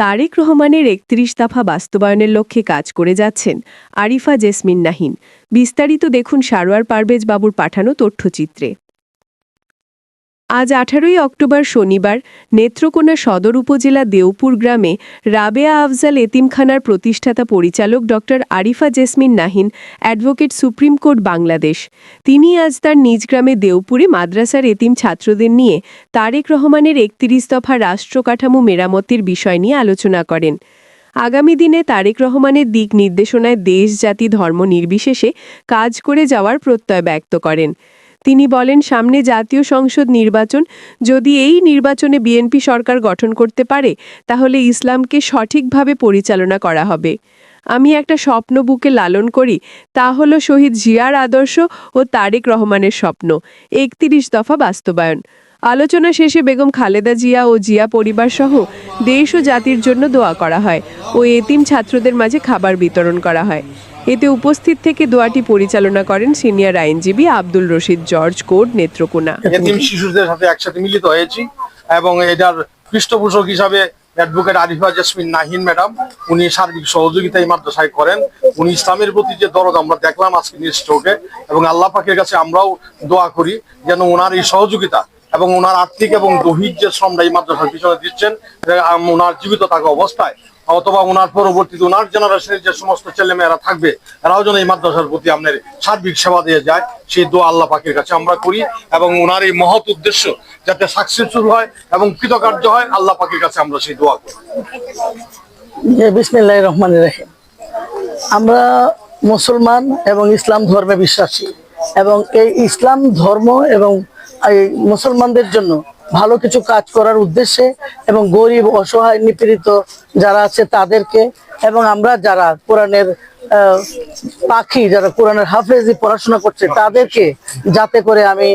তারেক রহমানের একত্রিশ দফা বাস্তবায়নের লক্ষ্যে কাজ করে যাচ্ছেন আরিফা জেসমিন নাহিন। বিস্তারিত দেখুন সারোয়ার পারভেজ বাবুর পাঠানো তথ্যচিত্রে। আজ আঠারোই অক্টোবর শনিবার নেত্রকোনা সদর উপজেলা দেওপুর গ্রামে রাবেয়া আফজাল এতিমখানার প্রতিষ্ঠাতা পরিচালক ড Arifa Jesmin Nahin advocate Supreme Court Bangladesh. তিনি আজ তার নিজ গ্রামে দেওপুরে মাদ্রাসার এতিম ছাত্রদের নিয়ে তারেক রহমানের একত্রিশ দফা রাষ্ট্র কাঠামো মেরামতির বিষয় নিয়ে আলোচনা করেন। আগামী দিনে তারেক রহমানের দিক নির্দেশনায় দেশ জাতি ধর্ম নির্বিশেষে কাজ করে যাওয়ার প্রত্যয় ব্যক্ত করেন। তিনি বলেন, সামনে জাতীয় সংসদ নির্বাচন, যদি এই নির্বাচনে বিএনপি সরকার গঠন করতে পারে, তাহলে ইসলামকে সঠিকভাবে পরিচালনা করা হবে। আমি একটা স্বপ্ন বুকে লালন করি, তা হলো শহীদ জিয়ার আদর্শ ও তারেক রহমানের স্বপ্ন। একত্রিশ দফা বাস্তবায়ন। আলোচনা শেষে বেগম খালেদা জিয়া ও জিয়া পরিবার সহ দেশ ও জাতির জন্য দোয়া করা হয় ও এতিম ছাত্রদের মাঝে খাবার বিতরণ করা হয়। এতে উপস্থিত থেকে দোয়াটি পরিচালনা করেন সিনিয়র আইনজীবী আব্দুল রশিদ জর্জ কোর্ট নেত্রকোনা। শিশুদের সাথে একসাথে মিলিত হয়েছি এবং এটার পৃষ্ঠপোষক হিসাবে অ্যাডভোকেট আরিফা জেসমিন নাহিন ম্যাডাম, উনি সার্বিক সহযোগিতা এই মাদ্রাসায় করেন। উনি ইসলামের প্রতি যে দরদ আমরা দেখলাম আজকে নিজ চোখে এবং আল্লাহ পাকের কাছে আমরাও দোয়া করি যেন ওনার এই সহযোগিতা এবং ওনার আর্থিক এবং দৈহিক যে শ্রমটা এই মাদ্রাসার পিছনে দিচ্ছেন ওনার জীবিত থাকা অবস্থায় অথবা ওনার পরবর্তীতে ওনার জেনারেশনের যে সমস্ত ছেলেমেয়েরা থাকবে, এরাও যেন এই মাদ্রাসার প্রতি আপনার সার্বিক সেবা দিয়ে যায়, সেই দোয়া আল্লাহ পাকের কাছে আমরা করি এবং ওনার এই মহৎ উদ্দেশ্য যাতে সাকসেসফুল হয় এবং কৃতকার্য হয়, আল্লাহ পাকের কাছে আমরা সেই দোয়া করি। বিসমিল্লাহ রহমান রাহিম। আমরা মুসলমান এবং ইসলাম ধর্মে বিশ্বাসী এবং এই ইসলাম ধর্ম এবং এই মুসলমানদের জন্য ভালো কিছু কাজ করার উদ্দেশ্যে এবং গরিব, অসহায়, নিপীড়িত যারা আছে তাদেরকে এবং আমরা যারা কোরআনের পাখি, যারা কোরআনের হাফেজি পড়াশোনা করছে তাদেরকে যাতে করে আমি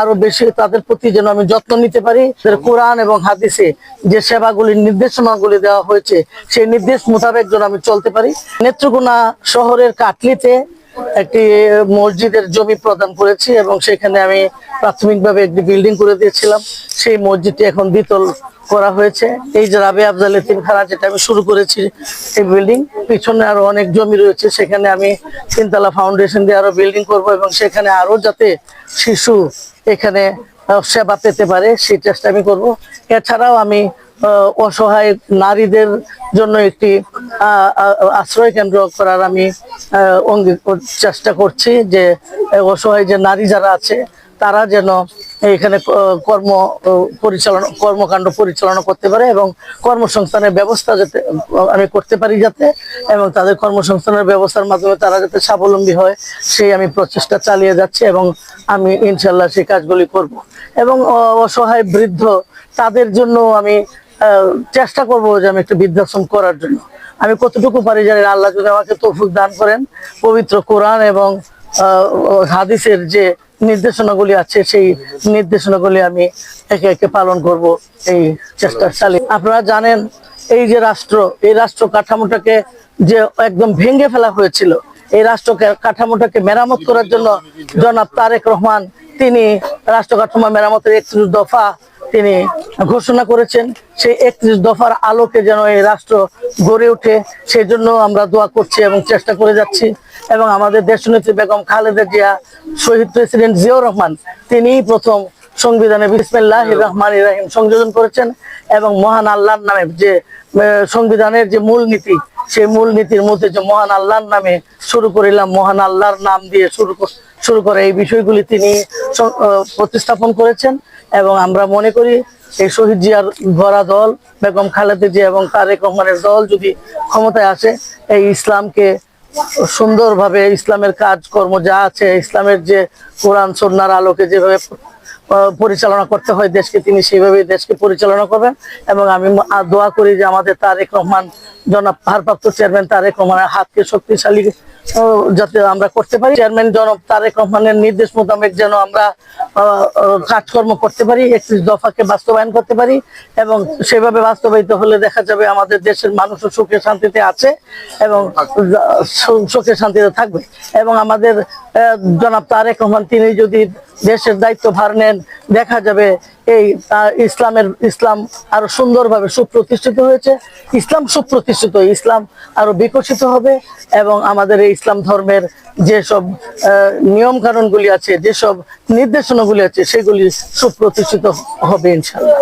আরও বেশি তাদের প্রতি যেন আমি যত্ন নিতে পারি। কোরআন এবং হাদিসে যে সেবাগুলি, নির্দেশনাগুলি দেওয়া হয়েছে, সেই নির্দেশ মোতাবেক যেন আমি চলতে পারি। নেত্রকোনা শহরের কাটলিতে একটি মসজিদের জমি প্রদান করেছি এবং সেখানে আমি প্রাথমিকভাবে একটি বিল্ডিং করে দিয়েছিলাম। সেই মসজিদটি এখন দ্বিতল করা হয়েছে। এই যে রাবে আফজাল তিনখানা যেটা আমি শুরু করেছি, এই বিল্ডিং, পিছনে আরও অনেক জমি রয়েছে। সেখানে আমি তিনতলা ফাউন্ডেশন দিয়ে আরও বিল্ডিং করব এবং সেখানে আরও যাতে শিশু এখানে সেবা পেতে পারে, সেই চেষ্টা আমি করব। এছাড়াও আমি অসহায় নারীদের জন্য একটি আশ্রয় কেন্দ্র করার আমি চেষ্টা করছি যে অসহায় যে নারী যারা আছে, তারা যেন এখানে কর্ম পরিচালনা, কর্মকাণ্ড পরিচালনা করতে পারে এবং কর্মসংস্থানের ব্যবস্থা যাতে, আমি করতে পারি যাতে, এবং তাদের কর্মসংস্থানের ব্যবস্থার মাধ্যমে তারা যাতে স্বাবলম্বী হয়, সেই আমি প্রচেষ্টা চালিয়ে যাচ্ছি এবং আমি ইনশাল্লাহ সেই কাজগুলি করব। এবং অসহায় বৃদ্ধ, তাদের জন্য আমি চেষ্টা করব যে আমি একটা বৃদ্ধাশ্রম করার জন্য। আমি কতটুকু পারি জানি আল্লাহ যদি আমাকে তৌফিক দান করেন, পবিত্র কোরআন এবং হাদিসের যে নির্দেশনাগুলি আছে, সেই নির্দেশনাগুলি আমি একে একে পালন করব এই চেষ্টা চালিয়ে আপনারা জানেন, এই যে রাষ্ট্র, এই রাষ্ট্র কাঠামোটাকে যে একদম ভেঙে ফেলা হয়েছিল, এই রাষ্ট্র কাঠামোটাকে মেরামত করার জন্য জনাব তারেক রহমান, তিনি রাষ্ট্র কাঠামো মেরামতের একত্রিশ দফা তিনি ঘোষণা করেছেন সেই একত্রিশ দফার আলোকে যেন এই রাষ্ট্র গড়ে ওঠে সেই জন্য আমরা দোয়া করছি এবং চেষ্টা করে যাচ্ছি। এবং আমাদের দেশনেত্রী বেগম খালেদা জিয়া, শহীদ প্রেসিডেন্ট জিয়াউর রহমান তিনিই প্রথম সংবিধানে বিসমিল্লাহ রহমান ইরাহিম সংযোজন করেছেন এবং মহান আল্লাহর নামে যে সংবিধানের যে মূল নীতি সেই মূল নীতির মধ্যে যে মহান আল্লাহর নামে শুরু করিলাম, মহান আল্লাহর নাম দিয়ে শুরু শুরু করে এই বিষয়গুলি তিনি প্রতিস্থাপন করেছেন। এবং আমরা মনে করি এই শহীদ জিয়ার গড়া দল, বেগম খালেদা জিয়া এবং তারেক রহমানের দল যদি ক্ষমতায় আসে, এই ইসলামকে সুন্দরভাবে ইসলামের কাজকর্ম যা আছে, ইসলামের যে কোরআন সন্ন্যার আলোকে যেভাবে পরিচালনা করতে হয় দেশকে, তিনি সেইভাবে দেশকে পরিচালনা করবেন। এবং আমি দোয়া করি যে আমাদের তারেক রহমান, জনাব ভারপ্রাপ্ত চেয়ারম্যান তারেক রহমানের হাতকে শক্তিশালী যাতে আমরা করতে পারি। চেয়ারম্যান জনাব তারেক রহমানের নির্দেশ মোতাবেক যেন আমরা কাজকর্ম করতে পারি একত্রিশ দফাকে বাস্তবায়ন করতে পারি। এবং সেভাবে বাস্তবায়িত হলে দেখা যাবে আমাদের দেশের মানুষও সুখে শান্তিতে আছে এবং সুখে শান্তিতে থাকবে। এবং আমাদের জনাব তারেক রহমান, তিনি যদি দেশের দায়িত্ব ভার নেন, দেখা যাবে এই ইসলামের, ইসলাম আরও সুন্দরভাবে সুপ্রতিষ্ঠিত হয়েছে। ইসলাম সুপ্রতিষ্ঠিত, ইসলাম আরও বিকশিত হবে এবং আমাদের এই ইসলাম ধর্মের যেসব নিয়ম কানুনগুলি আছে, যেসব নির্দেশনাগুলি আছে, সেগুলি সুপ্রতিষ্ঠিত হবে ইনশাল্লাহ